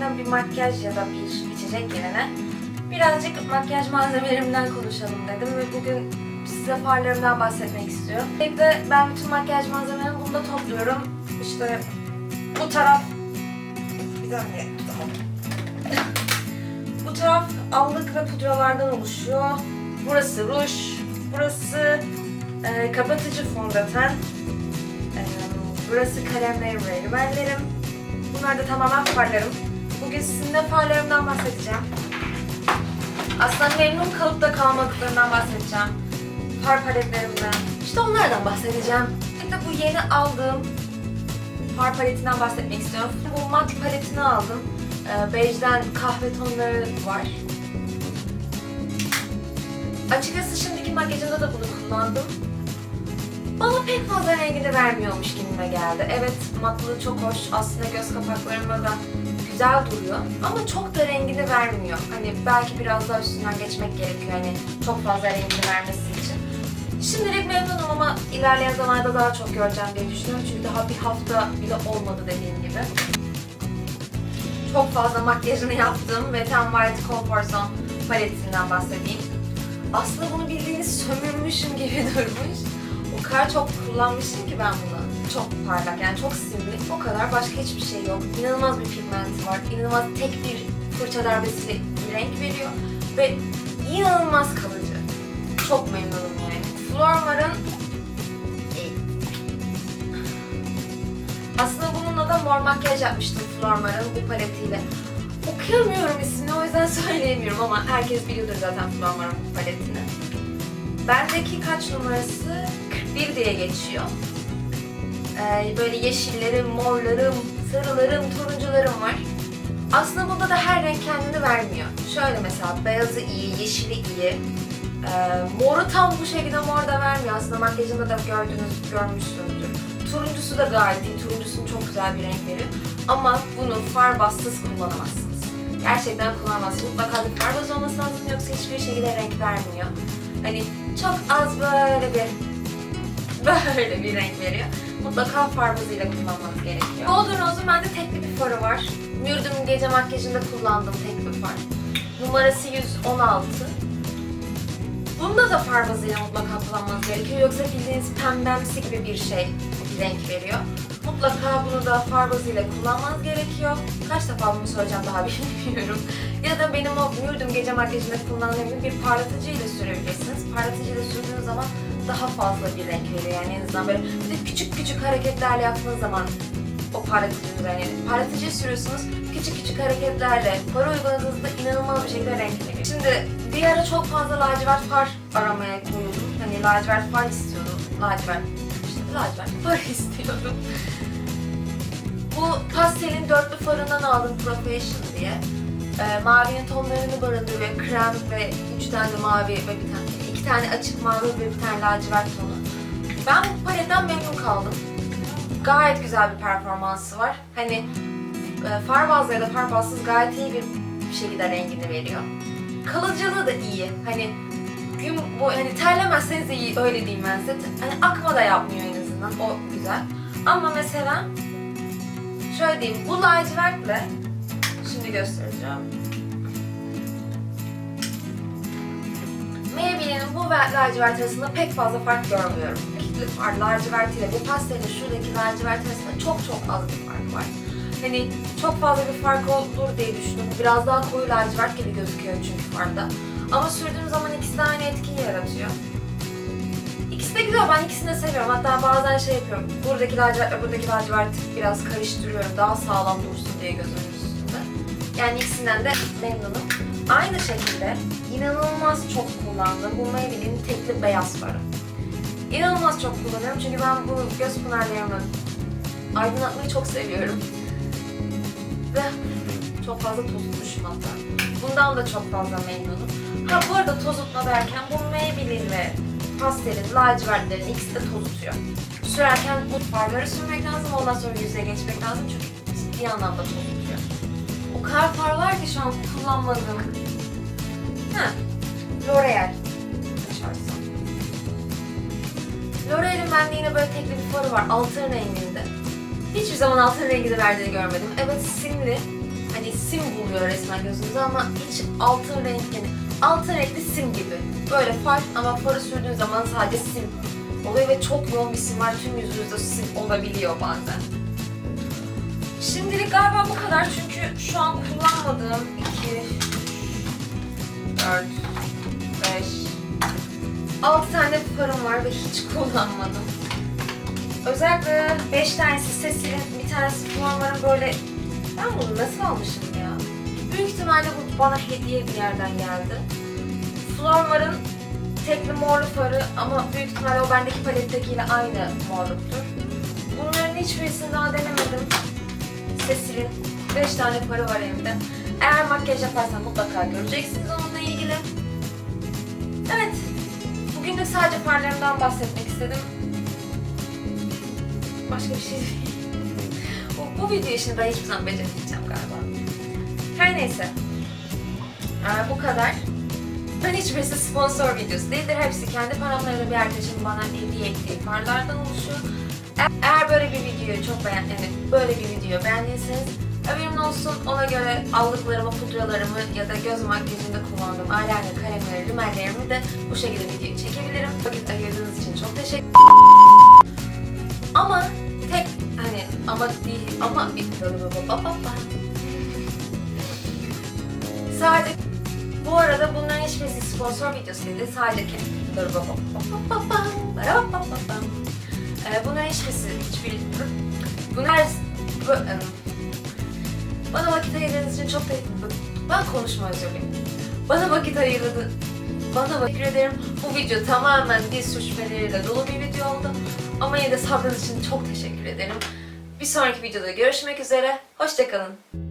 yerine bir makyaj ya da bir içecek yerine birazcık makyaj malzemelerimden konuşalım dedim ve bugün size farlarımdan bahsetmek istiyorum. Evde ben bütün makyaj malzemelerimi bunda topluyorum. İşte bu taraf bir saniye. Bu taraf allık ve pudralardan oluşuyor. Burası ruj, burası e, kapatıcı fondöten, e, burası kalemlerim ve rimellerim. Bunlar da tamamen farlarım. Bugün sizinle farlarımdan bahsedeceğim. Aslında memnun kalıp da kalmadıklarından bahsedeceğim. Far paletlerimden. İşte onlardan bahsedeceğim. Bir de bu yeni aldığım far paletinden bahsetmek istiyorum. Bu mat paletini aldım. Ee, bejden kahve tonları var. Açıkçası şimdiki makyajımda da bunu kullandım. Bana pek fazla rengini vermiyormuş gibime geldi. Evet matlığı çok hoş. Aslında göz kapaklarımda da güzel duruyor. Ama çok da rengini vermiyor. Hani belki biraz daha üstünden geçmek gerekiyor. Hani çok fazla rengini vermesi için. Şimdilik memnunum ama ilerleyen zamanlarda daha çok göreceğim diye düşünüyorum. Çünkü daha bir hafta bile olmadı dediğim gibi. Çok fazla makyajını yaptım ve Ten White Comfort Zone paletinden bahsedeyim. Aslında bunu bildiğiniz sömürmüşüm gibi durmuş. O kadar çok kullanmışım ki ben bunu. Çok parlak yani çok simli. O kadar başka hiçbir şey yok. İnanılmaz bir pigmenti var. İnanılmaz tek bir fırça darbesiyle bir renk veriyor. Ve inanılmaz kalıcı. Çok memnunum yani. Flormar'ın aslında bununla da mor makyaj yapmıştım Flormar'ın bu paletiyle. Okuyamıyorum ismini o yüzden söyleyemiyorum ama herkes biliyordur zaten Flormar'ın bu paletini. Bendeki kaç numarası? 41 diye geçiyor. Ee, böyle yeşillerim, morlarım, sarılarım, turuncularım var. Aslında bunda da her renk kendini vermiyor. Şöyle mesela beyazı iyi, yeşili iyi. Ee, moru tam bu şekilde mor da vermiyor. Aslında makyajında da gördüğünüz, görmüşsünüzdür. Turuncusu da gayet iyi. Turuncusunun çok güzel bir renk veriyor. Ama bunu far bassız kullanamazsınız. Gerçekten kullanamazsınız. Mutlaka bir far baz olması lazım yoksa hiçbir şekilde renk vermiyor. Hani çok az böyle bir böyle bir renk veriyor. Mutlaka far bazıyla kullanmanız gerekiyor. Golden Rose'un bende tekli bir farı var. Mürdüm gece makyajında kullandığım tek bir far. Numarası 116. Bunda da far bazıyla mutlaka kullanmanız gerekiyor. Yoksa bildiğiniz pembemsi gibi bir şey bir renk veriyor. Mutlaka bunu da far bazıyla kullanmanız gerekiyor. Kaç defa bunu söyleyeceğim daha bilmiyorum. ya da benim o mürdüm gece makyajında kullandığım bir parlatıcı ile sürebilirsiniz. Parlatıcı zaman daha fazla bir renk veriyor. Yani en azından böyle bir de küçük küçük hareketlerle yaptığınız zaman o üzerine yani parlatıcı sürüyorsunuz. Küçük küçük hareketlerle para uyguladığınızda inanılmaz bir şekilde renk veriyor. Şimdi bir ara çok fazla lacivert far aramaya koyuldum. Hani lacivert far istiyordum. Lacivert, işte lacivert far istiyordum. Bu pastelin dörtlü farından aldım Profession diye. Ee, mavinin tonlarını barındırıyor. Krem ve üç tane mavi ve bir tane, iki tane açık mavi ve bir tane lacivert tonu. Ben bu paletten memnun kaldım. Gayet güzel bir performansı var. Hani e, far bazlı ya da far bazsız gayet iyi bir şekilde rengini veriyor. Kalıcılığı da iyi. Hani gün bu hani terlemezseniz iyi öyle diyeyim ben size. Hani akma da yapmıyor en azından. O güzel. Ama mesela şöyle diyeyim bu lacivertle şimdi göstereceğim. Maybelline'in bu ve lacivert arasında pek fazla fark görmüyorum. İkili far lacivert ile bu pastelin şuradaki lacivert arasında çok çok az bir fark var. Hani çok fazla bir fark olur diye düşündüm. Biraz daha koyu lacivert gibi gözüküyor çünkü farda. Ama sürdüğüm zaman ikisi de aynı etkiyi yaratıyor. İkisi de güzel, ben ikisini de seviyorum. Hatta bazen şey yapıyorum, buradaki lacivertle buradaki lacivert biraz karıştırıyorum. Daha sağlam dursun diye gözümün üstünde. Yani ikisinden de memnunum. Aynı şekilde inanılmaz çok kullandığım bu Maybelline'in tekli beyaz farı. İnanılmaz çok kullanıyorum çünkü ben bu göz pınarlarımı aydınlatmayı çok seviyorum. Ve çok fazla tozutmuşum hatta. Bundan da çok fazla memnunum. Ha bu arada tozutma derken bu Maybelline ve pastelin, lacivertlerin ikisi de tozutuyor. Sürerken bu farları sürmek lazım, ondan sonra yüzeye geçmek lazım çünkü ciddi anlamda tozutuyor. O kadar far var ki şu an kullanmadığım. L'Oreal. Açarsam. L'Oreal'in bende yine böyle tekli bir farı var, altın renginde. Hiçbir zaman altın rengi de verdiğini görmedim. Evet simli. hani sim buluyor resmen gözünüze ama hiç altın renkli, altın renkli sim gibi. Böyle far ama farı sürdüğün zaman sadece sim oluyor ve çok yoğun bir sim var. Tüm yüzünüzde sim olabiliyor bazen. Şimdilik galiba bu kadar çünkü şu an kullanmadığım 2, 4, 5, 6 tane farım var ve hiç kullanmadım. Özellikle 5 tanesi Cecil'in, bir tanesi Flormar'ın böyle... Ben bunu nasıl almışım ya? Büyük ihtimalle bu bana hediye bir yerden geldi. Flormar'ın tekli morlu farı ama büyük ihtimalle o bendeki palettekiyle aynı morluktur. Bunların hiçbirisini daha denemedim. Cecil'in 5 tane farı var evde. Eğer makyaj yaparsam mutlaka göreceksiniz onunla ilgili. Evet, bugün de sadece farlarımdan bahsetmek istedim. Başka bir şey değil. bu, bu video işini ben hiçbir zaman beceremeyeceğim galiba. Her neyse. Ee, bu kadar. Ben hiçbirisi sponsor videosu değildir. Hepsi kendi paramlarıyla bir arkadaşım bana hediye ettiği farlardan oluşuyor. Eğer böyle bir videoyu çok beğen, böyle bir video beğendiyseniz haberin olsun ona göre aldıklarımı, pudralarımı ya da göz makyajında kullandığım eyeliner, kalemleri, rimellerimi de bu şekilde video çekebilirim. Vakit ayırdığınız için çok teşekkür Ama tek hani ama değil ama bir Sadece bu arada bunların hiçbirisi sponsor videosu değil. Sadece Bunların hiçbirisi hiçbir bunlar bu- em, bana vakit ayırdığınız için çok teşekkür Ben konuşma özür dilerim. Bana vakit ayırdı. Bana teşekkür ederim. Bu video tamamen dil sürçmeleriyle dolu bir video oldu. Ama yine de sabrınız için çok teşekkür ederim. Bir sonraki videoda görüşmek üzere. Hoşçakalın.